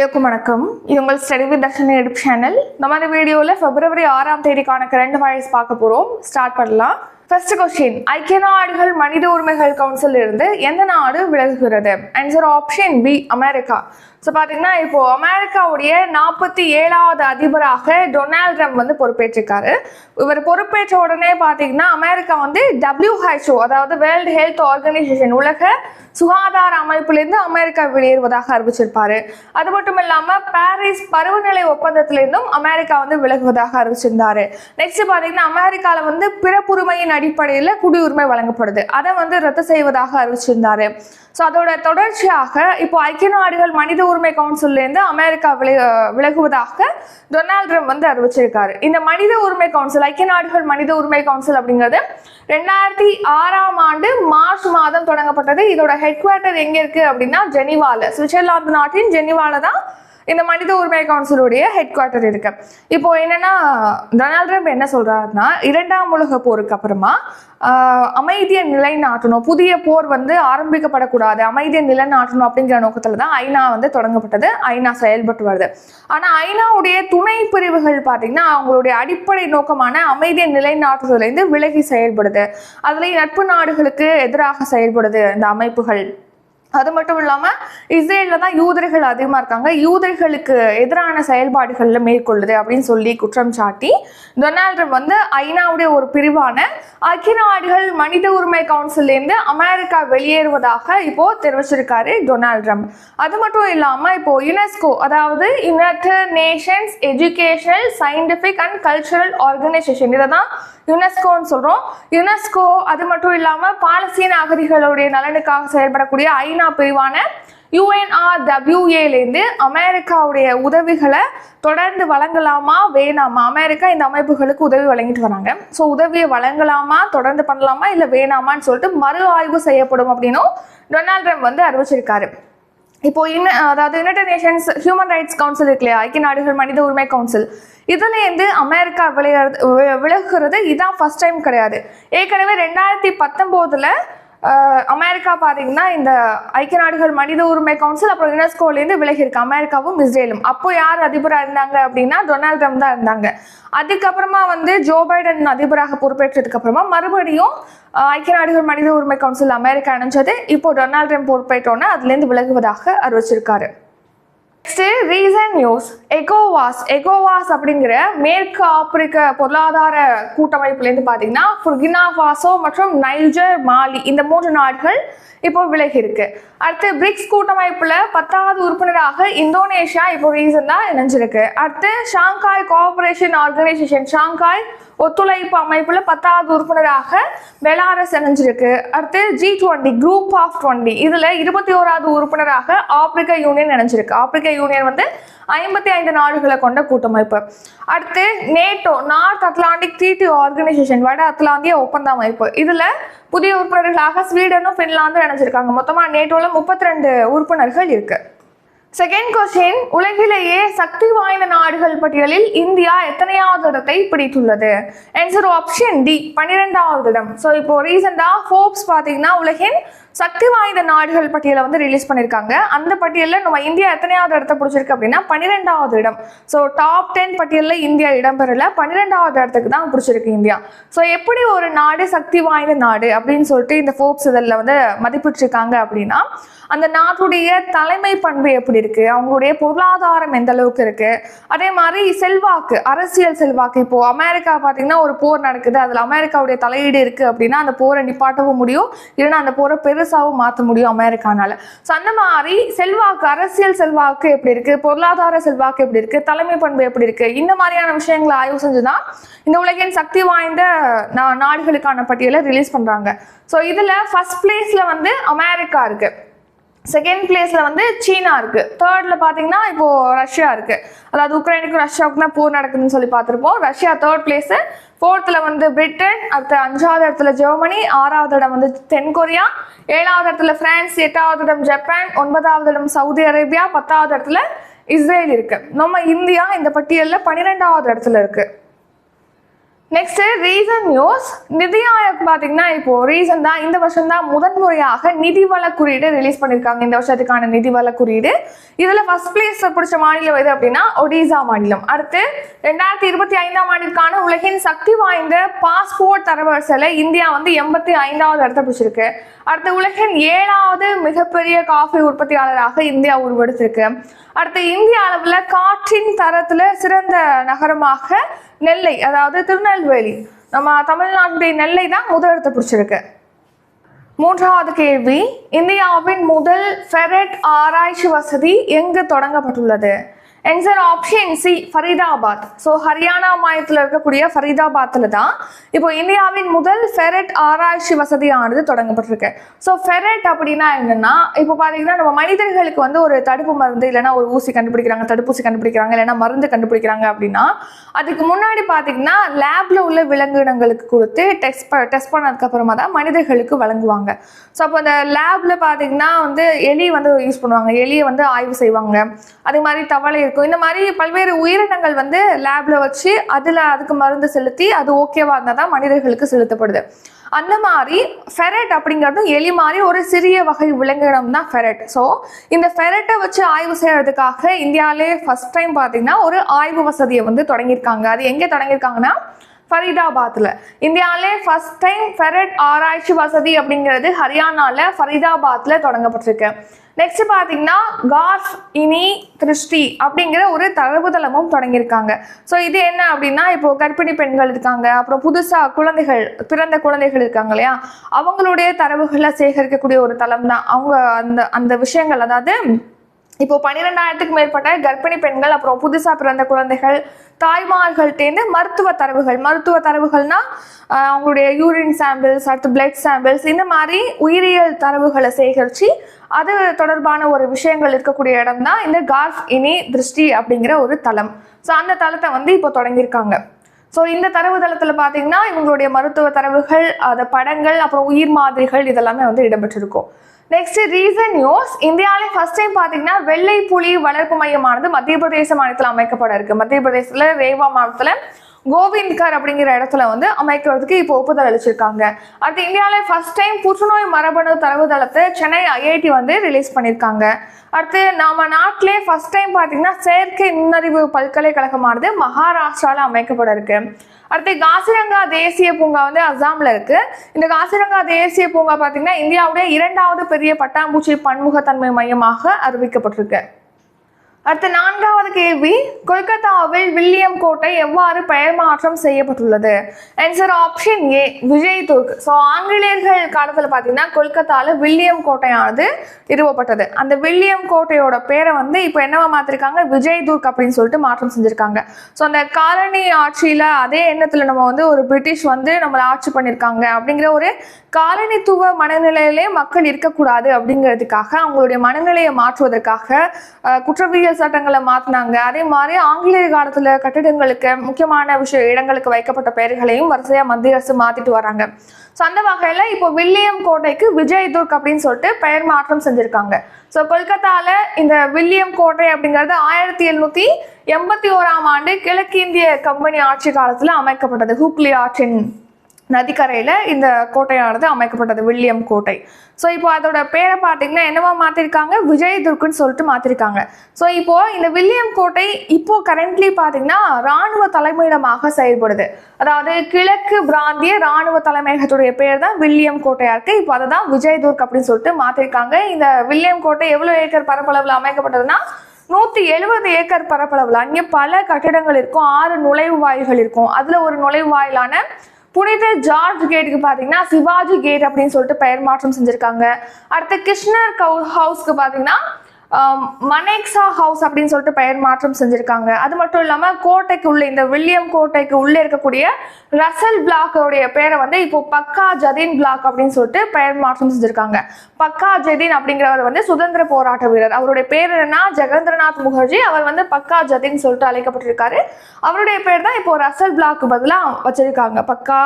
எல்லோருக்கும் வணக்கம். இது உங்கள் ஸ்டடி வித் தர்ஷன் எடுப்பு சேனல். நம்ம இந்த வீடியோவில் பிப்ரவரி ஆறாம் தேதிக்கான கரண்ட் வாய்ஸ் பார்க்க போகிறோம் ஸ்டார்ட் பண்ணலாம். ஃபர்ஸ்ட் கொஸ்டின் ஐக்கிய நாடுகள் மனித உரிமைகள் கவுன்சில் இருந்து எந்த நாடு விலகுகிறது? Answer option B America. So பார்த்தீங்கன்னா இப்போ அமெரிக்காவுடைய நாற்பத்தி ஏழாவது அதிபராக டொனால்ட் ட்ரம்ப் வந்து பொறுப்பேற்றிருக்காரு. இவர் பொறுப்பேற்ற உடனே பார்த்தீங்கன்னா அமெரிக்கா வந்து டபிள்யூஹெச்ஓ அதாவது வேர்ல்டு ஹெல்த் ஆர்கனைசேஷன் உலக சுகாதார அமைப்பிலிருந்து அமெரிக்கா வெளியேறுவதாக அறிவிச்சிருப்பாரு. அது மட்டும் இல்லாமல் பாரிஸ் பருவநிலை ஒப்பந்தத்திலிருந்தும் அமெரிக்கா வந்து விலகுவதாக அறிவிச்சிருந்தாரு. நெக்ஸ்ட் பார்த்தீங்கன்னா அமெரிக்காவில் வந்து பிறப்புரிமையின் அடிப்படையில் குடியுரிமை வழங்கப்படுது. அதை வந்து ரத்து செய்வதாக அறிவிச்சிருந்தாரு. ஸோ அதோட தொடர்ச்சியாக இப்போ ஐக்கிய நாடுகள் மனித உரிமை கவுன்சிலேருந்து அமெரிக்கா விலை விலகுவதாக டொனால்ட் ட்ரம்ப் வந்து அறிவிச்சிருக்காரு. இந்த மனித உரிமை கவுன்சில் ஐக்கிய நாடுகள் மனித உரிமை கவுன்சில் அப்படிங்கிறது ரெண்டாயிரத்தி ஆறாம் ஆண்டு மார்ச் மாதம் தொடங்கப்பட்டது. இதோட ஹெட் குவார்ட்டர் எங்கே இருக்குது அப்படின்னா ஜெனிவாவில் சுவிட்சர்லாந்து நாட்டின் ஜெனிவாவில் தான் இந்த மனித உரிமை கவுன்சிலுடைய ஹெட் குவார்ட்டர் இருக்கு. இப்போ என்னன்னா டொனால்ட் ட்ரம்ப் என்ன சொல்றாருன்னா இரண்டாம் உலக போருக்கு அப்புறமா அமைதியை நிலைநாட்டணும். புதிய போர் வந்து ஆரம்பிக்கப்படக்கூடாது. அமைதியை நிலைநாட்டணும் அப்படிங்கிற நோக்கத்துல தான் ஐநா வந்து தொடங்கப்பட்டது. ஐநா செயல்பட்டு வருது. ஆனா ஐநாவுடைய துணை பிரிவுகள் பாத்தீங்கன்னா அவங்களுடைய அடிப்படை நோக்கமான அமைதியை நிலைநாட்டுவதிலிருந்து விலகி செயல்படுது. அதுல நட்பு நாடுகளுக்கு எதிராக செயல்படுது இந்த அமைப்புகள். அது மட்டும் இல்லாம இஸ்ரேலில் தான் யூதர்கள் அதிகமா இருக்காங்க. யூதர்களுக்கு எதிரான செயல்பாடுகள்ல மேற்கொள்ளுது அப்படின்னு சொல்லி குற்றம் சாட்டி டொனால்ட் ட்ரம்ப் வந்து ஐநாவுடைய ஒரு பிரிவான ஐக்கிய நாடுகள் மனித உரிமை கவுன்சிலேருந்து அமெரிக்கா வெளியேறுவதாக இப்போ தெரிவிச்சிருக்காரு டொனால்ட் ட்ரம்ப். அது மட்டும் இல்லாம இப்போ யுனெஸ்கோ அதாவது United Nations Educational Scientific and Cultural Organization இதை தான் யுனெஸ்கோன்னு சொல்றோம். யுனெஸ்கோ அது மட்டும் இல்லாம பாலஸ்தீன அகதிகளுடைய நலனுக்காக செயல்படக்கூடிய ஐநா பிரிவான யுஎன்ஆர்டபிள்யூஏலேருந்து அமெரிக்காவுடைய உதவிகளை தொடர்ந்து வழங்கலாமா வேணாமா? அமெரிக்கா இந்த அமைப்புகளுக்கு உதவி வழங்கிட்டு வராங்க. ஸோ உதவியை வழங்கலாமா தொடர்ந்து பண்ணலாமா இல்லை வேணாமான்னு சொல்லிட்டு மறு ஆய்வு செய்யப்படும் அப்படின்னும் டொனால்ட் ட்ரம்ப் வந்து அறிவிச்சிருக்காரு. இப்போ இன்ன அதாவது United Nations Human Rights Council இருக்கு இல்லையா? ஐக்கிய நாடுகள் மனித உரிமை கவுன்சில் இதுலேருந்து அமெரிக்கா விளையாடு விலகுறது இதான் ஃபர்ஸ்ட் டைம் கிடையாது. ஏற்கனவே ரெண்டாயிரத்தி பத்தொம்போதில் அமெரிக்கா பார்த்தீங்கன்னா இந்த ஐக்கிய நாடுகள் மனித உரிமை கவுன்சில் அப்புறம் யுனெஸ்கோலேருந்து விலகி இருக்கு அமெரிக்காவும் இஸ்ரேலும். அப்போ யார் அதிபராக இருந்தாங்க அப்படின்னா டொனால்ட் ட்ரம்ப் தான் இருந்தாங்க. அதுக்கப்புறமா வந்து ஜோ பைடன் அதிபராக பொறுப்பேற்றதுக்கு அப்புறமா மறுபடியும் ஐக்கிய நாடுகள் மனித உரிமை கவுன்சில் அமெரிக்கா இணைஞ்சது இப்போ டொனால்ட் ட்ரம்ப் பொறுப்பேற்றோன்னே அதுலேருந்து விலகுவதாக அறிவிச்சிருக்காரு. நெக்ஸ்ட் ரீசன் நியூஸ் எகோவாஸ் எகோவாஸ் அப்படிங்கிற மேற்கு ஆப்பிரிக்க பொருளாதார கூட்டமைப்புலேருந்து பார்த்தீங்கன்னா புர்கினா ஃபாசோ மற்றும் நைஜர் மாலி இந்த மூன்று நாடுகள் இப்போ விலகி இருக்கு அடுத்து பிரிக்ஸ் கூட்டமைப்பில் பத்தாவது உறுப்பினராக இந்தோனேஷியா இப்போ ரீசெண்டாக இணைஞ்சிருக்கு. அடுத்து ஷாங்காய் கோஆபரேஷன் ஆர்கனைசேஷன் ஷாங்காய் ஒத்துழைப்பு அமைப்பில் பத்தாவது உறுப்பினராக பெலாரஸ் இணைஞ்சிருக்கு. அடுத்து G twenty group of twenty இதில் இருபத்தி ஓராவது உறுப்பினராக ஆப்பிரிக்க யூனியன் இணைஞ்சிருக்கு. ஆப்பிரிக்க யூனியன் வந்து ஐம்பத்தி ஐந்து நாடுகளை கொண்ட கூட்டமைப்பு. அடுத்து NATO North Atlantic Treaty Organization வட அட்லாந்திய ஒப்பந்த அமைப்பு இதுல புதிய உறுப்பினர்களாக ஸ்வீடனும் பின்லாந்தும் நினைச்சிருக்காங்க மொத்தமா நேட்டோல முப்பத்தி ரெண்டு உறுப்பினர்கள் இருக்கு. செகண்ட் கொஸ்டின் உலகிலேயே சக்தி வாய்ந்த நாடுகள் பட்டியலில் இந்தியா எத்தனையாவது இடத்தை பிடித்துள்ளது? ஆன்சர் ஆப்ஷன் டி பன்னிரெண்டாவது இடம். ஸோ இப்போ ரீசெண்டாக ஃபோர்ப்ஸ் பார்த்தீங்கன்னா உலகின் சக்தி வாய்ந்த நாடுகள் பட்டியலை வந்து ரிலீஸ் பண்ணியிருக்காங்க அந்த பட்டியலில் நம்ம இந்தியா எத்தனையாவது இடத்த பிடிச்சிருக்கு அப்படின்னா பன்னிரெண்டாவது இடம். ஸோ டாப் டென் பட்டியலில் இந்தியா இடம்பெறல பன்னிரெண்டாவது இடத்துக்கு தான் பிடிச்சிருக்கு இந்தியா. ஸோ எப்படி ஒரு நாடு சக்தி வாய்ந்த நாடு அப்படின்னு சொல்லிட்டு இந்த ஃபோர்ப்ஸ் இதில் வந்து மதிப்பிட்டிருக்காங்க அப்படின்னா அந்த நாட்டுடைய தலைமை பண்பு எப்படி இருக்கு? அவங்களுடைய பொருளாதாரம் எந்த அளவுக்கு இருக்கு? அதே மாதிரி செல்வாக்கு அரசியல் செல்வாக்கு. இப்போ அமெரிக்கா பார்த்தீங்கன்னா ஒரு போர் நடக்குது. அதில் அமெரிக்காவுடைய தலையீடு இருக்கு அப்படின்னா அந்த போரை நிப்பாட்டவும் முடியும். இல்லைன்னா அந்த போரை பெருசாகவும் மாற்ற முடியும் அமெரிக்கானால. ஸோ அந்த மாதிரி செல்வாக்கு அரசியல் செல்வாக்கு எப்படி இருக்கு? பொருளாதார செல்வாக்கு எப்படி இருக்கு? தலைமை பண்பு எப்படி இருக்கு? இந்த மாதிரியான விஷயங்களை ஆய்வு செஞ்சுதான் இந்த உலகின் சக்தி வாய்ந்த நா- நாடுகளுக்கான பட்டியலை ரிலீஸ் பண்றாங்க. ஸோ இதுல ஃபர்ஸ்ட் பிளேஸ்ல வந்து அமெரிக்கா இருக்கு. செகண்ட் பிளேஸில் வந்து சீனா இருக்குது தேர்டில் பார்த்தீங்கன்னா இப்போது ரஷ்யா இருக்கு. அதாவது உக்ரைனுக்கும் ரஷ்யாவுக்கும் தான் போர் நடக்குதுன்னு சொல்லி பார்த்துருப்போம் ரஷ்யா தேர்ட் பிளேஸு ஃபோர்த்தில் வந்து பிரிட்டன் அடுத்த அஞ்சாவது இடத்துல ஜெர்மனி ஆறாவது இடம் வந்து தென்கொரியா ஏழாவது இடத்துல ஃப்ரான்ஸ் எட்டாவது இடம் ஜப்பான் ஒன்பதாவது இடம் சவுதி அரேபியா பத்தாவது இடத்துல இஸ்ரேல் இருக்குது நம்ம இந்தியா இந்த பட்டியலில் பன்னிரெண்டாவது இடத்துல இருக்குது நெக்ஸ்ட் ரீசன் நியூஸ் நிதி ஆயோக் பார்த்தீங்கன்னா இப்போ ரீசன் தான். இந்த வருஷம் தான் முதன்முறையாக நிதி வள குறியீடு ரிலீஸ் பண்ணியிருக்காங்க இந்த வருஷத்துக்கான நிதி வள குறியீடு. இதில் ஃபர்ஸ்ட் பிளேஸ் பிடிச்ச மாநிலம் எது அப்படின்னா ஒடிசா மாநிலம். அடுத்து ரெண்டாயிரத்தி இருபத்தி ஐந்தாம் ஆண்டிற்கான உலகின் சக்தி வாய்ந்த பாஸ்போர்ட் தரவரிசையில் இந்தியா வந்து எண்பத்தி ஐந்தாவது இடத்த பிடிச்சிருக்கு. அடுத்து உலகின் ஏழாவது மிகப்பெரிய காஃபி உற்பத்தியாளராக இந்தியா உருவெடுத்திருக்கு. அடுத்து இந்திய அளவில் காற்றின் தரத்தில் சிறந்த நகரமாக நெல்லை அதாவது திருநெல்வேலி. நம்ம தமிழ்நாட்டுடைய நெல்லை தான் முதலிடத்தை பிடிச்சிருக்கு. மூன்றாவது கேள்வி இந்தியாவின் முதல் ஃபெரட் ஆராய்ச்சி வசதி எங்கு தொடங்கப்பட்டுள்ளது? Answer option C Faridabad so Haryana மாநிலத்தில் இருக்கக்கூடிய ஃபரீதாபாத்தில் தான் இப்போ இந்தியாவின் முதல் ஃபெரட் ஆராய்ச்சி வசதியானது தொடங்கப்பட்டிருக்கு. ஸோ ஃபெரட் அப்படின்னா என்னென்னா இப்போ பார்த்தீங்கன்னா நம்ம மனிதர்களுக்கு வந்து ஒரு தடுப்பு மருந்து இல்லைன்னா ஒரு ஊசி கண்டுபிடிக்கிறாங்க தடுப்பூசி கண்டுபிடிக்கிறாங்க இல்லைன்னா மருந்து கண்டுபிடிக்கிறாங்க அப்படின்னா அதுக்கு முன்னாடி பார்த்தீங்கன்னா லேபில் உள்ள விலங்கினங்களுக்கு கொடுத்து டெஸ்ட் ப டெஸ்ட் பண்ணதுக்கு அப்புறமா தான் மனிதர்களுக்கு வழங்குவாங்க. ஸோ அப்போ அந்த லேபில் பார்த்தீங்கன்னா வந்து எலி வந்து யூஸ் பண்ணுவாங்க. எலியை வந்து ஆய்வு செய்வாங்க. அதே மாதிரி தவளை இருக்கும். இந்த மாதிரி பல்வேறு உயிரினங்கள் வந்து லேப்ல வச்சு அதில் அதுக்கு மருந்து செலுத்தி அது ஓகேவா இருந்தால் தான் மனிதர்களுக்கு செலுத்தப்படுது. அந்த மாதிரி ஃபெரட் அப்படிங்கிறது எலி மாதிரி ஒரு சிறிய வகை விலங்கினம் தான் ஃபெரட் ஸோ இந்த ஃபெரட்டை வச்சு ஆய்வு செய்யறதுக்காக இந்தியாவிலே ஃபர்ஸ்ட் டைம் பார்த்தீங்கன்னா ஒரு ஆய்வு வசதியை வந்து தொடங்கியிருக்காங்க. அது எங்கே தொடங்கியிருக்காங்கன்னா ஃபரீதாபாத்தில் இந்தியாவிலே ஃபஸ்ட் டைம் ஃபெரட் ஆராய்ச்சி வசதி அப்படிங்கிறது ஹரியானாவில் ஃபரீதாபாத்தில் தொடங்கப்பட்டிருக்கு. நெக்ஸ்ட் பார்த்தீங்கன்னா கார்ஃப் இனி திருஷ்டி அப்படிங்கிற ஒரு தரவுதளமும் தொடங்கியிருக்காங்க. ஸோ இது என்ன அப்படின்னா இப்போ கர்ப்பிணி பெண்கள் இருக்காங்க அப்புறம் புதுசாக குழந்தைகள் பிறந்த குழந்தைகள் இருக்காங்க இல்லையா? அவங்களுடைய தரவுகளை சேகரிக்கக்கூடிய ஒரு தளம் தான். அவங்க அந்த அந்த விஷயங்கள் அதாவது இப்போ பன்னிரெண்டாயிரத்துக்கு மேற்பட்ட கர்ப்பிணி பெண்கள் அப்புறம் புதுசாக பிறந்த குழந்தைகள் தாய்மார்கள்ட்டேருந்து மருத்துவ தரவுகள். மருத்துவ தரவுகள்னா அவங்களுடைய யூரின் சாம்பிள்ஸ் அடுத்து பிளட் சாம்பிள்ஸ் இந்த மாதிரி உயிரியல் தரவுகளை சேகரித்து அது தொடர்பான ஒரு விஷயங்கள் இருக்கக்கூடிய இடம் தான் இந்த கார்ஃப் இனி திருஷ்டி அப்படிங்கிற ஒரு தளம். ஸோ அந்த தளத்தை வந்து இப்போ தொடங்கியிருக்காங்க. ஸோ இந்த தரவுதளத்தில் பார்த்தீங்கன்னா இவங்களுடைய மருத்துவ தரவுகள் அது படங்கள் அப்புறம் உயிர் மாதிரிகள் இதெல்லாமே வந்து இடம்பெற்றிருக்கும். நெக்ஸ்ட் ரீசன் நியூஸ் இந்தியாவிலே ஃபர்ஸ்ட் டைம் பார்த்தீங்கன்னா வெள்ளை புலி வளர்ப்பு மையமானது மத்திய பிரதேச மாநிலத்தில் அமைக்கப்பட இருக்கு. மத்திய பிரதேசத்தில் ரேவா மாவட்டத்தில் கோவிந்த்கர் அப்படிங்கிற இடத்துல வந்து அமைக்கிறதுக்கு இப்போ ஒப்புதல் அளிச்சிருக்காங்க. அடுத்து இந்தியாவில் ஃபர்ஸ்ட் டைம் புற்றுநோய் மரபணு தரவுதளத்தை சென்னை ஐஐடி வந்து ரிலீஸ் பண்ணியிருக்காங்க. அடுத்து நம்ம நாட்டிலே ஃபர்ஸ்ட் டைம் பார்த்தீங்கன்னா செயற்கை நுண்ணறிவு பல்கலைக்கழகமானது மகாராஷ்டிராவில் அமைக்கப்பட இருக்கு. அடுத்து காசிரங்கா தேசிய பூங்கா வந்து அஸ்ஸாம்ல இருக்கு. இந்த காசிரங்கா தேசிய பூங்கா பார்த்தீங்கன்னா இந்தியாவுடைய இரண்டாவது பெரிய பட்டாம்பூச்சி பன்முகத்தன்மை மையமாக அறிவிக்கப்பட்டிருக்கு. அடுத்த நான்காவது கேள்வி கொல்கத்தாவில் வில்லியம் கோட்டை எவ்வாறு பெயர் மாற்றம் செய்யப்பட்டுள்ளது? Answer option A Vijay Durg so ஆங்கிலேயர்கள் காலத்தில் பார்த்தீங்கன்னா கொல்கத்தாவில் வில்லியம் கோட்டையானது நிறுவப்பட்டது. அந்த வில்லியம் கோட்டையோட பேரை வந்து இப்போ என்னவா மாற்றிருக்காங்க விஜய் துர்க் அப்படின்னு சொல்லிட்டு மாற்றம் செஞ்சுருக்காங்க. ஸோ அந்த காலனி ஆட்சியில் அதே எண்ணத்தில் நம்ம வந்து ஒரு பிரிட்டிஷ் வந்து நம்மளை ஆட்சி பண்ணியிருக்காங்க அப்படிங்கிற ஒரு காலனித்துவ மனநிலையிலே மக்கள் இருக்கக்கூடாது அப்படிங்கிறதுக்காக அவங்களுடைய மனநிலையை மாற்றுவதற்காக குற்றவியல் அரசியல் சட்டங்களை மாத்தினாங்க. அதே மாதிரி ஆங்கிலேய காலத்தில் கட்டிடங்களுக்கு முக்கியமான விஷய இடங்களுக்கு வைக்கப்பட்ட பெயர்களையும் வரிசையாக மத்திய அரசு மாற்றிட்டு வராங்க. ஸோ அந்த வகையில் இப்போ வில்லியம் கோட்டைக்கு விஜய் துர்க் அப்படின்னு சொல்லிட்டு பெயர் மாற்றம் செஞ்சுருக்காங்க. ஸோ கொல்கத்தாவில் இந்த வில்லியம் கோட்டை அப்படிங்கிறது ஆயிரத்தி எழுநூற்றி எண்பத்தி ஓராம் ஆண்டு கிழக்கிந்திய கம்பெனி ஆட்சி காலத்தில் அமைக்கப்பட்டது. ஹூக்லி ஆற்றின் நதிக்கரையில் இந்த கோட்டையானது அமைக்கப்பட்டது வில்லியம் கோட்டை. ஸோ இப்போ அதோட பேரை பார்த்தீங்கன்னா என்னவா மாற்றிருக்காங்க விஜய் துர்க்குன்னு சொல்லிட்டு மாற்றிருக்காங்க ஸோ இப்போ இந்த வில்லியம் கோட்டை இப்போ கரண்ட்லி பார்த்தீங்கன்னா ராணுவ தலைமையிடமாக செயல்படுது. அதாவது கிழக்கு பிராந்திய ராணுவ தலைமையகத்துடைய பேர் தான் வில்லியம் கோட்டையா இருக்கு. இப்போ அதை தான் விஜய் துர்க் அப்படின்னு சொல்லிட்டு மாற்றிருக்காங்க இந்த வில்லியம் கோட்டை எவ்வளோ ஏக்கர் பரப்பளவில் அமைக்கப்பட்டதுன்னா நூற்றி எழுபது ஏக்கர் பரப்பளவில். அங்கே பல கட்டிடங்கள் இருக்கும். ஆறு நுழைவு வாயில்கள் இருக்கும். அதில் ஒரு நுழைவு வாயிலான புனித ஜார்ஜ் கேட்டுக்கு பார்த்தீங்கன்னா சிவாஜி கேட் அப்படின்னு சொல்லிட்டு பெயர் மாற்றம் செஞ்சுருக்காங்க. அடுத்து கிருஷ்ணர் கவு ஹவுஸ்க்கு பார்த்தீங்கன்னா மனேக்ஸா ஹவுஸ் அப்படின்னு சொல்லிட்டு பெயர் மாற்றம் செஞ்சுருக்காங்க. அது மட்டும் இல்லாமல் கோட்டைக்கு உள்ள இந்த வில்லியம் கோட்டைக்கு உள்ளே இருக்கக்கூடிய ரசல் பிளாக்கோடைய பேரை வந்து இப்போ பக்கா ஜதீன் பிளாக் அப்படின்னு சொல்லிட்டு பெயர் மாற்றம் செஞ்சுருக்காங்க. பக்கா ஜதீன் அப்படிங்கிறவர் வந்து சுதந்திர போராட்ட வீரர். அவருடைய பேர் என்னன்னா ஜெகந்திரநாத் முகர்ஜி. அவர் வந்து பக்கா ஜதீன் சொல்லிட்டு அழைக்கப்பட்டிருக்காரு. அவருடைய பேர் தான் இப்போ ரசல் பிளாக் பதிலாக வச்சிருக்காங்க. பக்கா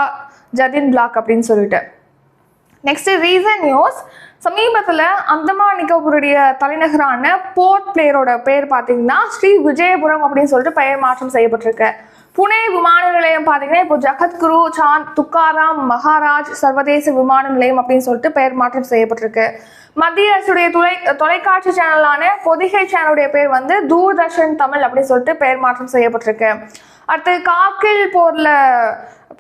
ஜதீன் பிளாக் அப்படின்னு சொல்லிட்டு. நெக்ஸ்ட் ரீசன் நியூஸ் சமீபத்தில் அந்தமான் நிக்கோபருடைய தலைநகரான போர்ட் பிளேயரோட பேர் பார்த்தீங்கன்னா ஸ்ரீ விஜயபுரம் அப்படின்னு சொல்லிட்டு பெயர் மாற்றம் செய்யப்பட்டிருக்கு. புனே விமான நிலையம் பார்த்தீங்கன்னா இப்போ ஜகத்குரு சாந்த் துக்காராம் மகாராஜ் சர்வதேச விமான நிலையம் அப்படின்னு சொல்லிட்டு பெயர் மாற்றம் செய்யப்பட்டிருக்கு. மத்திய அரசுடைய தொலை தொலைக்காட்சி சேனலான பொதிகை சேனலுடைய பேர் வந்து தூர்தர்ஷன் தமிழ் அப்படின்னு சொல்லிட்டு பெயர் மாற்றம் செய்யப்பட்டிருக்கு. அடுத்து காக்கில் போர்ல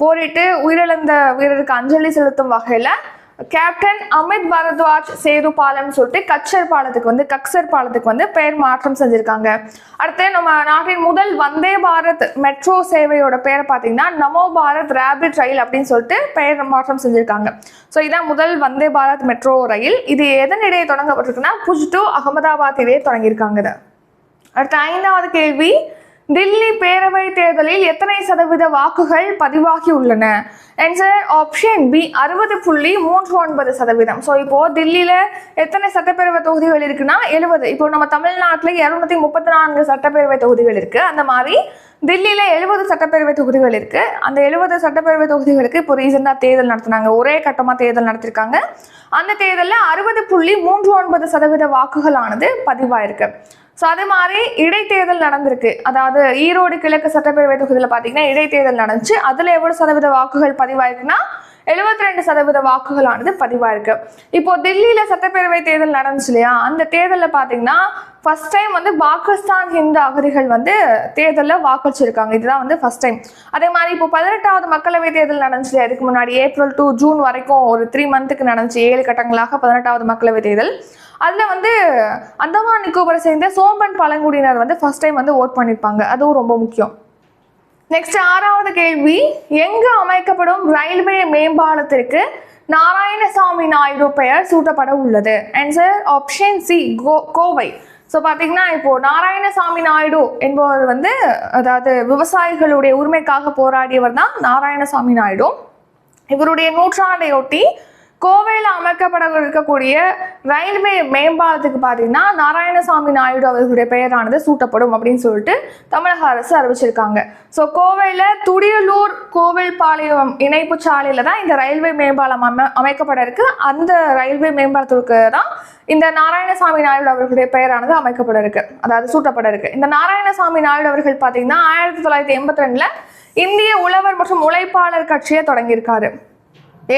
போரிட்டு உயிரிழந்த வீரருக்கு அஞ்சலி செலுத்தும் வகையில கேப்டன் அமித் பரத்வாஜ் சேது பாலம்னு சொல்லிட்டு கச்சர் பாலத்துக்கு வந்து கக்சர் பாலத்துக்கு வந்து பெயர் மாற்றம் செஞ்சிருக்காங்க. அடுத்து நம்ம நாட்டின் முதல் வந்தே பாரத் மெட்ரோ சேவையோட பேரை பார்த்தீங்கன்னா நமோ பாரத் ரேபிட் ரயில் அப்படின்னு சொல்லிட்டு பெயர் மாற்றம் செஞ்சிருக்காங்க. ஸோ இதான் முதல் வந்தே பாரத் மெட்ரோ ரயில். இது எதனிடையே தொடங்கப்பட்டிருக்குன்னா புஜ் டு அகமதாபாத் இடையே தொடங்கியிருக்காங்க அடுத்த ஐந்தாவது கேள்வி. தில்லி பேரவை தேர்தலில் எத்தனை சதவீத வாக்குகள் பதிவாகி உள்ளன? ஆன்சர் ஆப்ஷன் பி அறுபது புள்ளி மூன்று ஒன்பது சதவீதம். ஸோ இப்போ தில்லியில எத்தனை சட்டப்பேரவை தொகுதிகள் இருக்குன்னா எழுபது. இப்போ நம்ம தமிழ்நாட்டில் இரநூத்தி முப்பத்தி நான்கு சட்டப்பேரவை தொகுதிகள் இருக்கு. அந்த மாதிரி தில்லியில எழுபது சட்டப்பேரவை தொகுதிகள் இருக்கு. அந்த எழுபது சட்டப்பேரவை தொகுதிகளுக்கு இப்போ ரீசெண்டாக தேர்தல் நடத்தினாங்க. ஒரே கட்டமாக தேர்தல் நடத்திருக்காங்க. அந்த தேர்தலில் அறுபது புள்ளி மூன்று ஒன்பது சதவீத வாக்குகளானது பதிவாயிருக்கு. ஸோ அதே மாதிரி இடைத்தேர்தல் நடந்திருக்கு. அதாவது ஈரோடு கிழக்கு சட்டப்பேரவை தொகுதியில் பார்த்தீங்கன்னா இடைத்தேர்தல் நடந்துச்சு. அதில் எவ்வளோ சதவீத வாக்குகள் பதிவாயிருக்குன்னா எழுபத்தி ரெண்டு சதவீத வாக்குகளானது பதிவாயிருக்கு. இப்போ தில்லியில் சட்டப்பேரவை தேர்தல் நடந்துச்சு இல்லையா? அந்த தேர்தலில் பார்த்தீங்கன்னா ஃபர்ஸ்ட் டைம் வந்து பாகிஸ்தான் ஹிந்து அகதிகள் வந்து தேர்தலில் வாக்களிச்சிருக்காங்க. இதுதான் வந்து ஃபர்ஸ்ட் டைம் அதே மாதிரி இப்போ பதினெட்டாவது மக்களவை தேர்தல் நடந்துச்சு இல்லையா? அதுக்கு முன்னாடி ஏப்ரல் டு ஜூன் வரைக்கும் ஒரு த்ரீ மந்த்துக்கு நடந்துச்சு. ஏழு கட்டங்களாக பதினெட்டாவது மக்களவை தேர்தல். அதில் வந்து அந்தமான் நிக்கோபரை சேர்ந்த சோம்பன் பழங்குடியினர் வந்து ஃபர்ஸ்ட் டைம் வந்து ஓட் பண்ணியிருப்பாங்க அதுவும் ரொம்ப முக்கியம். நெக்ஸ்ட் ஆறாவது கேள்வி எங்கு அமைக்கப்படும் ரயில்வே மேம்பாலத்திற்கு நாராயணசாமி நாயுடு பெயர் சூட்டப்பட உள்ளது? ஆன்சர் ஆப்ஷன் சி கோ கோவை. ஸோ பார்த்தீங்கன்னா இப்போ நாராயணசாமி நாயுடு என்பவர் வந்து அதாவது விவசாயிகளுடைய உரிமைக்காக போராடியவர் தான் நாராயணசாமி நாயுடு. இவருடைய நூற்றாண்டையொட்டி கோவையில் அமைக்கப்பட இருக்கக்கூடிய ரயில்வே மேம்பாலத்துக்கு பார்த்தீங்கன்னா நாராயணசாமி நாயுடு அவர்களுடைய பெயரானது சூட்டப்படும் அப்படின்னு சொல்லிட்டு தமிழக அரசு அறிவிச்சிருக்காங்க. ஸோ கோவையில் துடியலூர் கோவில்பாளையம் இணைப்பு சாலையில் தான் இந்த ரயில்வே மேம்பாலம் அமை அமைக்கப்பட இருக்கு. அந்த ரயில்வே மேம்பாலத்துக்கு தான் இந்த நாராயணசாமி நாயுடு அவர்களுடைய பெயரானது அமைக்கப்பட இருக்கு. அதாவது சூட்டப்பட இருக்கு. இந்த நாராயணசாமி நாயுடு அவர்கள் பார்த்தீங்கன்னா ஆயிரத்தி தொள்ளாயிரத்தி எண்பத்தி ரெண்டுல இந்திய உழவர் மற்றும் உழைப்பாளர் கட்சியை தொடங்கியிருக்காரு.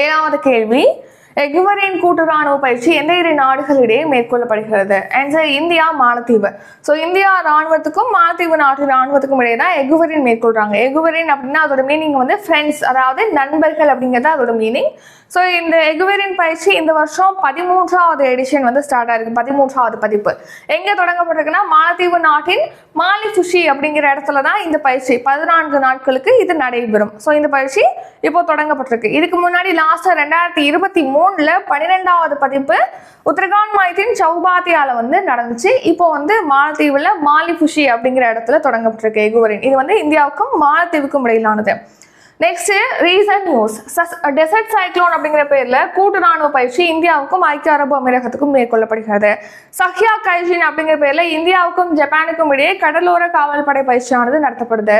ஏழாவது கேள்வி எகுவரின் கூட்டு ராணுவ பயிற்சி எந்த இரு நாடுகளிடையே மேற்கொள்ளப்படுகிறது? ஆன்சர் இந்தியா மாலத்தீவு. ஸோ இந்தியா ராணுவத்துக்கும் மாலத்தீவு நாட்டு ராணுவத்துக்கும் இடையே தான் எகுவரின் மேற்கொள்றாங்க. எகுவரின் அப்படின்னா அதோட மீனிங் வந்து ஃப்ரெண்ட்ஸ் அதாவது நண்பர்கள் அப்படிங்கிறது அதோட மீனிங் ஸோ இந்த எகுவரின் பயிற்சி இந்த வருஷம் பதிமூன்றாவது எடிஷன் வந்து ஸ்டார்ட் ஆயிருக்கு. பதிமூன்றாவது பதிப்பு. எங்கே தொடங்கப்பட்டிருக்குன்னா மாலத்தீவு நாட்டின் மாலிஃபுஷி அப்படிங்கிற இடத்துல தான் இந்த பயிற்சி. பதினான்கு நாட்களுக்கு இது நடைபெறும். ஸோ இந்த பயிற்சி இப்போ தொடங்கப்பட்டிருக்கு. இதுக்கு முன்னாடி லாஸ்ட்டாக ரெண்டாயிரத்தி இருபத்தி மூணு மூணுல பன்னிரெண்டாவது பதிப்பு உத்தரகாண்ட் மாநிலத்தின் சௌபாத்தியால வந்து நடந்துச்சு. இப்போ வந்து மாலத்தீவுல மாலிஃபுஷி அப்படிங்கிற இடத்துல தொடங்கப்பட்டிருக்கு எகுவரின் இது வந்து இந்தியாவுக்கும் மாலத்தீவுக்கும் இடையிலானது. Next recent news desert cyclone அப்படிங்கிற பேர்ல கூட்டு ராணுவ பயிற்சி இந்தியாவுக்கும் ஐக்கிய அரபு அமீரகத்துக்கும் மேற்கொள்ளப்படுகிறது. சஹ்யா கைஜின் அப்படிங்கிற பேர்ல இந்தியாவுக்கும் ஜப்பானுக்கும் இடையே கடலோர காவல்படை பயிற்சியானது நடத்தப்படுது.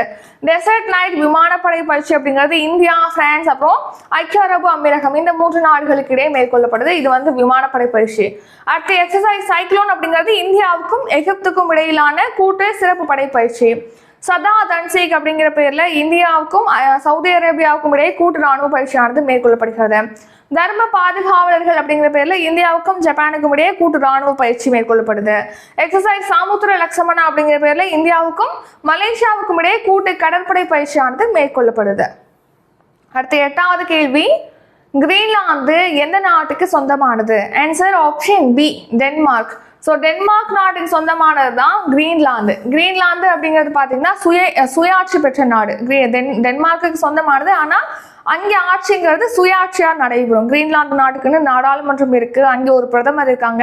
டெசர்ட் நைட் விமானப்படை பயிற்சி அப்படிங்கிறது இந்தியா பிரான்ஸ் அப்புறம் ஐக்கிய அரபு அமீரகம் இந்த மூன்று நாடுகளுக்கு இடையே மேற்கொள்ளப்படுது. இது வந்து விமானப்படை பயிற்சி. அடுத்து எக்ஸசைஸ் சைக்ளோன் அப்படிங்கிறது இந்தியாவுக்கும் எகிப்துக்கும் இடையிலான கூட்டு சிறப்பு படை பயிற்சி. சதா தன்சீக் அப்படிங்கிற பேர்ல இந்தியாவுக்கும் சவுதி அரேபியாவுக்கும் இடையே கூட்டு ராணுவ பயிற்சியானது மேற்கொள்ளப்படுகிறது. தர்ம பாதுகாவலர்கள் அப்படிங்கிற பேர்ல இந்தியாவுக்கும் ஜப்பானுக்கும் இடையே கூட்டு ராணுவ பயிற்சி மேற்கொள்ளப்படுது. எக்ஸசைஸ் சாமுத்திர லக்ஷமணா அப்படிங்கிற பேர்ல இந்தியாவுக்கும் மலேசியாவுக்கும் இடையே கூட்டு கடற்படை பயிற்சியானது மேற்கொள்ளப்படுது. அடுத்த எட்டாவது கேள்வி. கிரீன்லாந்து எந்த நாட்டுக்கு சொந்தமானது? Answer option B Denmark so Denmark நாட்டுக்கு சொந்தமானது தான் கிரீன்லாந்து கிரீன்லாந்து அப்படிங்கிறது பார்த்தீங்கன்னா சுய சுயாட்சி பெற்ற நாடு. கிரீ- டென் டென்மார்க்குக்கு சொந்தமானது. ஆனால் அங்கே ஆட்சிங்கிறது சுயாட்சியாக நடைபெறும். கிரீன்லாந்து நாட்டுக்குன்னு நாடாளுமன்றம் இருக்குது அங்கே ஒரு பிரதமர் இருக்காங்க.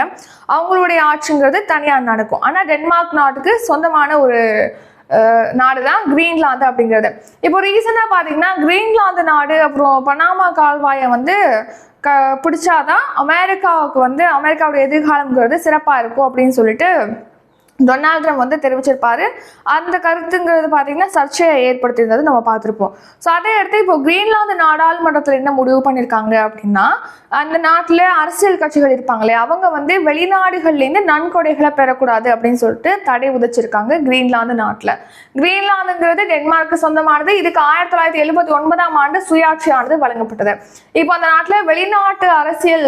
அவங்களுடைய ஆட்சிங்கிறது தனியாக நடக்கும். ஆனால் டென்மார்க் நாட்டுக்கு சொந்தமான ஒரு நாடு தான் கிரீன்லாந்து அப்படிங்கிறது. இப்போ ரீசெண்டாக பார்த்தீங்கன்னா கிரீன்லாந்து நாடு அப்புறம் பனாமா கால்வாயை வந்து க பிடிச்சாதான் அமெரிக்காவுக்கு வந்து அமெரிக்காவுடைய எதிர்காலங்கிறது சிறப்பாக இருக்கும் அப்படின்னு சொல்லிட்டு டொனால்ட் ட்ரம்ப் வந்து தெரிவிச்சிருப்பாரு. அந்த கருத்துங்கிறது பார்த்தீங்கன்னா சர்ச்சையை ஏற்படுத்தியிருந்தது நம்ம பார்த்துருப்போம். ஸோ அதே அடுத்து இப்போ கிரீன்லாந்து நாடாளுமன்றத்தில் என்ன முடிவு பண்ணியிருக்காங்க அப்படின்னா அந்த நாட்டில் அரசியல் கட்சிகள் இருப்பாங்களே அவங்க வந்து வெளிநாடுகள்லேருந்து நன்கொடைகளை பெறக்கூடாது அப்படின்னு சொல்லிட்டு தடை விதிச்சிருக்காங்க கிரீன்லாந்து நாட்டில். கிரீன்லாந்துங்கிறது டென்மார்க்கு சொந்தமானது. இதுக்கு ஆயிரத்தி தொள்ளாயிரத்தி எழுபத்தி ஒன்பதாம் ஆண்டு சுயாட்சியானது வழங்கப்பட்டது. இப்போ அந்த நாட்டில் வெளிநாட்டு அரசியல்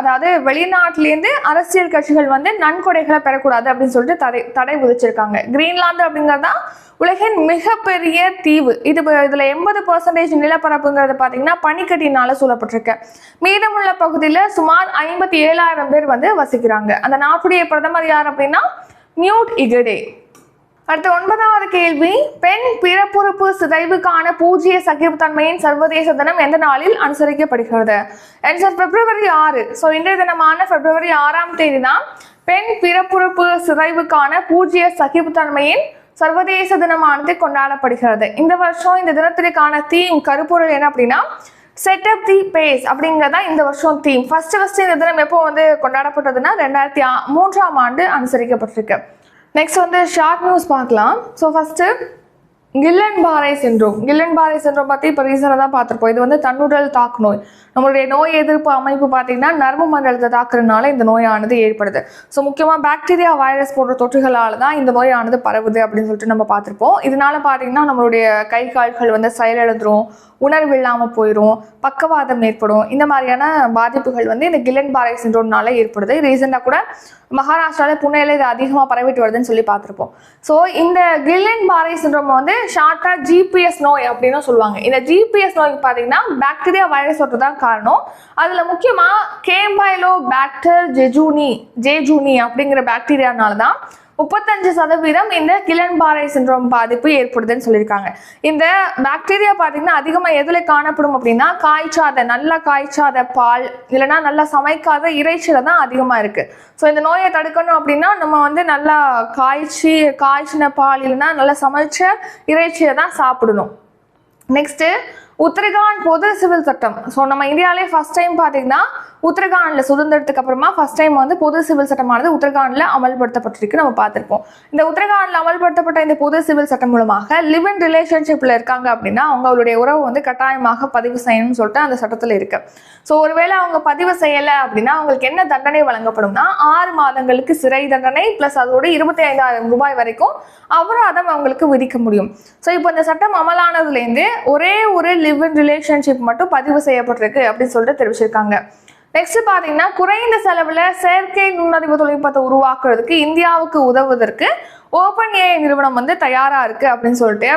அதாவது வெளிநாட்டிலேருந்து அரசியல் கட்சிகள் வந்து நன்கொடைகளை பெறக்கூடாது அப்படின்னு சொல்லிட்டு தடை தடை விதிச்சிருக்காங்க. கிரீன்லாந்து அப்படிங்கிறது தான் உலகின் மிகப்பெரிய தீவு. இது இதுல எண்பது பர்சன்டேஜ் நிலப்பரப்புங்கிறது பார்த்தீங்கன்னா பனிக்கட்டினால சூழப்பட்டிருக்கு. மீதமுள்ள பகுதியில் சுமார் ஐம்பத்தி ஏழாயிரம் பேர் வந்து வசிக்கிறாங்க. அந்த நாட்டுடைய பிரதமர் யார் அப்படின்னா? Mute Egede. அடுத்த ஒன்பதாவது கேள்வி பெண் பிறப்புறுப்பு சிதைவுக்கான பூஜ்ய சகிப்புத்தன்மையின் சர்வதேச தினம் எந்த நாளில் அனுசரிக்கப்படுகிறது? ஆன்சர் பிப்ரவரி ஆறு. ஸோ இன்றைய தினமான பிப்ரவரி ஆறாம் தேதி தான் பெண் பிறப்புறுப்பு சிதைவுக்கான பூஜ்ய சகிப்புத்தன்மையின் சர்வதேச தினமானது கொண்டாடப்படுகிறது. இந்த வருஷம் இந்த தினத்திற்கான தீம் கருப்பொருள் என்ன அப்படின்னா செட் அப் தி பேஸ் அப்படிங்கிறது தான் இந்த வருஷம் தீம் ஃபர்ஸ்ட் ஃபர்ஸ்ட் இந்த தினம் எப்போ வந்து கொண்டாடப்பட்டதுன்னா ரெண்டாயிரத்தி மூன்றாம் ஆண்டு அனுசரிக்கப்பட்டிருக்கு. நெக்ஸ்ட் வந்து ஷார்ட் நியூஸ் பார்க்கலாம். So first Guillain Barre syndrome Guillain பாறை சென்றோம் பற்றி இப்போ ரீசனாக தான் பார்த்துருப்போம். இது வந்து தன்னுடல் தாக்கு நோய் நம்மளுடைய நோய் எதிர்ப்பு அமைப்பு பார்த்தீங்கன்னா நரம்பு மண்டலத்தை தாக்குறதுனால இந்த நோயானது ஏற்படுது. ஸோ முக்கியமாக பாக்டீரியா வைரஸ் போன்ற தொற்றுகளால் தான் இந்த நோயானது பரவுது அப்படின்னு சொல்லிட்டு நம்ம பார்த்துருப்போம். இதனால பார்த்தீங்கன்னா நம்மளுடைய கை கால்கள் வந்து செயலிழந்துரும் உணர்வு இல்லாமல் போயிடும் பக்கவாதம் ஏற்படும். இந்த மாதிரியான பாதிப்புகள் வந்து இந்த கில்லன் பாறை சின்ரோம்னால ஏற்படுது. ரீசெண்டாக கூட மகாராஷ்டிராவில் புனேல இது அதிகமாக பரவிட்டு வருதுன்னு சொல்லி பார்த்துருப்போம். ஸோ இந்த கில்லன் பாரை சின்ரோம் வந்து ஷார்ட்டாக ஜிபிஎஸ் நோய் அப்படின்னு சொல்லுவாங்க. இந்த ஜிபிஎஸ் நோய்க்கு பார்த்தீங்கன்னா பாக்டீரியா வைரஸ் தொற்று தான் காரணம். அதில் முக்கியமாக கேம்பைலோ பாக்டர் ஜெஜூனி ஜேஜூனி அப்படிங்கிற பாக்டீரியானால தான் முப்பத்தஞ்சு சதவீதம் இந்த கிளன்பாறை சின்ரோம் பாதிப்பு ஏற்படுதுன்னு சொல்லியிருக்காங்க. இந்த பாக்டீரியா பார்த்தீங்கன்னா அதிகமாக எதில் காணப்படும் அப்படின்னா காய்ச்சாத நல்லா காய்ச்சாத பால் இல்லைன்னா நல்லா சமைக்காத இறைச்சியில் தான் அதிகமாக இருக்குது ஸோ இந்த நோயை தடுக்கணும் அப்படின்னா நம்ம வந்து நல்லா காய்ச்சி காய்ச்சின பால் இல்லைன்னா நல்லா சமைச்ச இறைச்சியை தான் சாப்பிடணும். நெக்ஸ்ட்டு உத்தரகாண்ட் பொது சிவில் சட்டம். ஸோ நம்ம இந்தியாவிலே ஃபஸ்ட் டைம் பார்த்தீங்கன்னா உத்தரகாண்டில் சுதந்திரத்துக்கு அப்புறமா ஃபர்ஸ்ட் டைம் வந்து பொது சிவில் சட்டமானது உத்தரகாண்டில் அமல்படுத்தப்பட்டிருக்கு. நம்ம பார்த்துருப்போம். இந்த உத்தரகாண்டில் அமல்படுத்தப்பட்ட இந்த பொது சிவில் சட்டம் மூலமாக லிவ் இன் ரிலேஷன்ஷிப்பில் இருக்காங்க அப்படின்னா அவங்களுடைய உறவு வந்து கட்டாயமாக பதிவு செய்யணும்னு சொல்லிட்டு அந்த சட்டத்தில் இருக்கு. ஸோ ஒருவேளை அவங்க பதிவு செய்யலை அப்படின்னா அவங்களுக்கு என்ன தண்டனை வழங்கப்படும்னா ஆறு மாதங்களுக்கு சிறை தண்டனை ப்ளஸ் அதோட இருபத்தி ஐந்தாயிரம் ரூபாய் வரைக்கும் அபராதம் அவங்களுக்கு விதிக்க முடியும். ஸோ இப்போ இந்த சட்டம் அமலானதுலேருந்து ஒரே ஒரு லிவ் இன் ரிலேஷன்ஷிப் மட்டும் பதிவு செய்யப்பட்டிருக்கு அப்படின்னு சொல்லிட்டு தெரிவிச்சிருக்காங்க. நெக்ஸ்ட் பார்த்தீங்கன்னா குறைந்த செலவில் செயற்கை நுண்ணறிவு தொழில்நுட்பத்தை உருவாக்குறதுக்கு இந்தியாவுக்கு உதவுவதற்கு ஓப்பன் ஏஐ நிறுவனம் வந்து தயாராக இருக்குது அப்படின்னு சொல்லிட்டு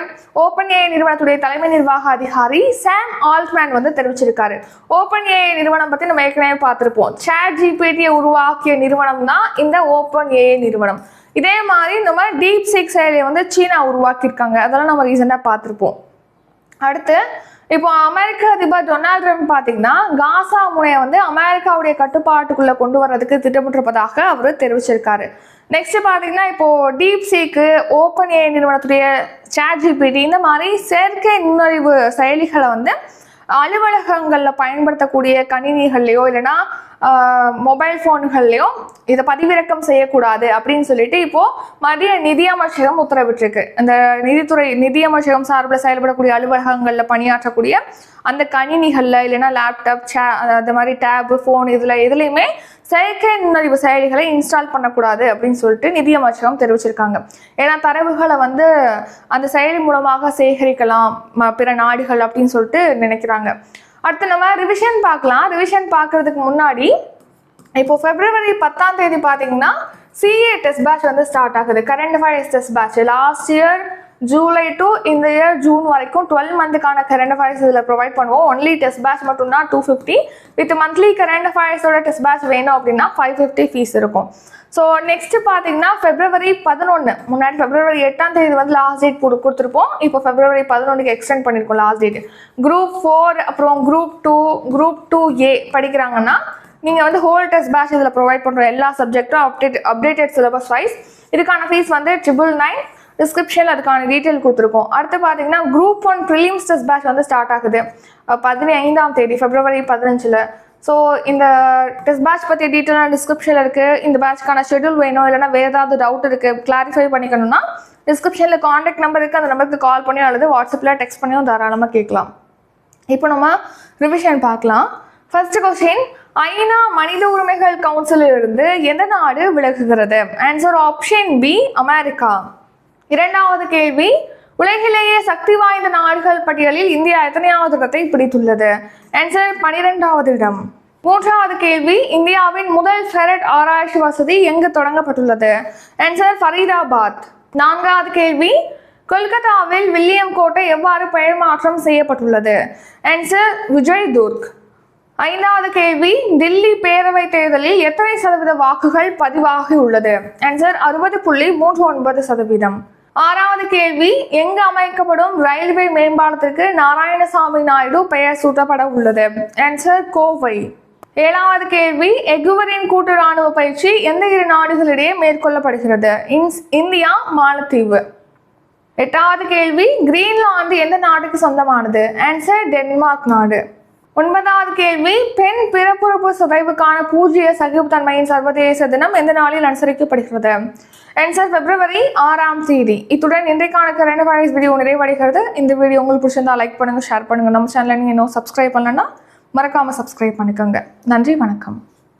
ஓப்பன் ஏஐ நிறுவனத்துடைய தலைமை நிர்வாக அதிகாரி சாம் ஆல்ட்மேன் வந்து தெரிவிச்சிருக்காரு. ஓப்பன் ஏஐ நிறுவனம் பற்றி நம்ம ஏற்கனவே பார்த்துருப்போம். சேட் ஜிபிடியை உருவாக்கிய நிறுவனம் தான் இந்த ஓப்பன் ஏஐ நிறுவனம். இதே மாதிரி இந்த மாதிரி டீப் சிக் செயலியை வந்து சீனா உருவாக்கியிருக்காங்க. அதெல்லாம் நம்ம ரீசெண்டாக பார்த்துருப்போம். அடுத்து இப்போ அமெரிக்க அதிபர் டொனால்ட் ட்ரம்ப் பார்த்தீங்கன்னா காசா முனையை வந்து அமெரிக்காவுடைய கட்டுப்பாட்டுக்குள்ளே கொண்டு வர்றதுக்கு திட்டமிட்டிருப்பதாக அவர் தெரிவிச்சிருக்காரு. நெக்ஸ்ட் பார்த்தீங்கன்னா இப்போ டீப் சீக்கு ஓப்பன் ஏ நிறுவனத்துடைய சேட் ஜிபிடி இந்த மாதிரி செயற்கை நுண்ணறிவு செயலிகளை வந்து அலுவலகங்களில் பயன்படுத்தக்கூடிய கணினிகள்லையோ இல்லைன்னா மொபைல் ஃபோன்கள்லையும் இதை பதிவிறக்கம் செய்யக்கூடாது அப்படின்னு சொல்லிட்டு இப்போ மத்திய நிதியமைச்சகம் உத்தரவிட்டிருக்கு. இந்த நிதித்துறை நிதியமைச்சகம் சார்பில் செயல்படக்கூடிய அலுவலகங்களில் பணியாற்றக்கூடிய அந்த கணினிகளில் இல்லைன்னா லேப்டாப் சே அது மாதிரி டேபு ஃபோன் இதில் எதுலேயுமே செயற்கை நுண்ணறிவு செயலிகளை இன்ஸ்டால் பண்ணக்கூடாது அப்படின்னு சொல்லிட்டு நிதியமைச்சகம் தெரிவிச்சிருக்காங்க. ஏன்னா தரவுகளை வந்து அந்த செயலி மூலமாக சேகரிக்கலாம் ம- பிற நாடுகள் அப்படின்னு சொல்லிட்டு நினைக்கிறாங்க. அடுத்து நம்ம ரிவிஷன் பார்க்கலாம். ரிவிஷன் பார்க்கறதுக்கு முன்னாடி இப்போ பிப்ரவரி பத்தாம் தேதி பார்த்தீங்கன்னா சிஏ டெஸ்ட் பேட்ச் வந்து ஸ்டார்ட் ஆகுது. Current affairs test batch last year July to இந்த இயர் ஜூன் வரைக்கும் டுவெல் மந்த்துக்கான கரண்ட் அஃபேர்ஸ் இதில் ப்ரொவைட் பண்ணுவோம். ஒன்லி டெஸ்ட் பேட்ச் மட்டும்தான் two fifty with monthly current அஃபேர்ஸோட test batch வேணும் அப்படின்னா ஃபைவ் ஃபிஃப்டி ஃபீஸ் இருக்கும். ஸோ நெக்ஸ்ட் பார்த்தீங்கன்னா ஃபெப்ரவரி பதினொன்று முன்னாடி ஃபெப்ரவரி எட்டாம் தேதி வந்து லாஸ்ட் டேட் கொடு கொடுத்துருப்போம். இப்போ ஃபெப்ரவரி பதினொன்றுக்கு எக்ஸ்டெண்ட் பண்ணியிருக்கோம் லாஸ்ட் டேட் குரூப் ஃபோர் அப்புறம் group two group two A படிக்கிறாங்கன்னா நீங்கள் வந்து ஹோல் டெஸ்ட் பேட்ச் இதில் ப்ரொவைட் பண்ணுற எல்லா சப்ஜெக்ட்டும் அப்டேட் அப்டேட்டட் சிலபஸ் வைஸ் இதுக்கான ஃபீஸ் வந்து ட்ரிபிள் நைன் டிஸ்கிரிப்ஷனில் அதுக்கான டீட்டெயில் கொடுத்துருக்கோம். அடுத்து பார்த்தீங்கன்னா group one prelims test batch வந்து ஸ்டார்ட் ஆகுது. பதினைந்தாம் தேதி பிப்ரவரி பதினஞ்சில். ஸோ இந்த டெஸ்ட் பேட்ச் பற்றி டீட்டெயிலான டிஸ்கிரிப்ஷனில் இருக்குது இந்த பேட்ச்க்கான ஷெட்யூல் வேணும். இல்லைனா வேறு ஏதாவது டவுட் இருக்குது கிளாரிஃபை பண்ணிக்கணும்னா டிஸ்கிரிப்ஷனில் காண்டாக்ட் நம்பர் இருக்குது அந்த நம்பருக்கு கால் பண்ணியும் அல்லது வாட்ஸ்அப்பில் டெக்ஸ்ட் பண்ணியும் தாராளமாக கேட்கலாம். இப்போ நம்ம ரிவிஷன் பார்க்கலாம். ஃபர்ஸ்ட் கொஸ்டின் ஐநா மனித உரிமைகள் கவுன்சிலிருந்து எந்த நாடு விலகுகிறது? ஆன்சர் ஆப்ஷன் பி அமெரிக்கா இரண்டாவது கேள்வி உலகிலேயே சக்தி வாய்ந்த நாடுகள் பட்டியலில் இந்தியா எத்தனையாவது இடத்தை பிடித்துள்ளது? ஆன்சர் பனிரெண்டாவது இடம் மூன்றாவது கேள்வி இந்தியாவின் முதல் ஃபெரட் ஆராய்ச்சி வசதி எங்கு தொடங்கப்பட்டுள்ளது? ஆன்சர் ஃபரீதாபாத். நான்காவது கேள்வி கொல்கத்தாவில் வில்லியம் கோட்டை எவ்வாறு பெயர் மாற்றம் செய்யப்பட்டுள்ளது? ஆன்சர் விஜய் துர்க் ஐந்தாவது கேள்வி தில்லி பேரவை தேர்தலில் எத்தனை சதவீத வாக்குகள் பதிவாகி உள்ளது? ஆன்சர் அறுபது புள்ளி மூன்று ஒன்பது சதவீதம். ஆறாவது கேள்வி எங்கு அமைக்கப்படும் ரயில்வே மேம்பாலத்திற்கு நாராயணசாமி நாயுடு பெயர் சூட்டப்பட உள்ளது? ஆன்சர் கோவை. ஏழாவது கேள்வி எகுவரின் கூட்டு ராணுவ பயிற்சி எந்த இரு நாடுகளிடையே மேற்கொள்ளப்படுகிறது? இன்ஸ் இந்தியா மாலத்தீவு. எட்டாவது கேள்வி கிரீன்லாந்து எந்த நாட்டுக்கு சொந்தமானது? ஆன்சர் டென்மார்க் நாடு. ஒன்பதாவது கேள்வி பெண் பிறப்புறுப்பு சிதைவுக்கான பூஜ்ய சகிப்புத்தன்மையின் சர்வதேச தினம் எந்த நாளில் அனுசரிக்கப்படுகிறது? ஆன்சர் பிப்ரவரி ஆறாம் தேதி. இத்துடன் இன்றைக்கான கரண்ட் அஃபேர்ஸ் வீடியோ நிறைவடைகிறது. இந்த வீடியோ உங்களுக்கு பிடிச்சிருந்தா லைக் பண்ணுங்க ஷேர் பண்ணுங்க. நம்ம சேனலை நீங்கள் இன்னும் சப்ஸ்கிரைப் பண்ணலன்னா மறக்காம சப்ஸ்கிரைப் பண்ணிக்கோங்க. நன்றி வணக்கம்.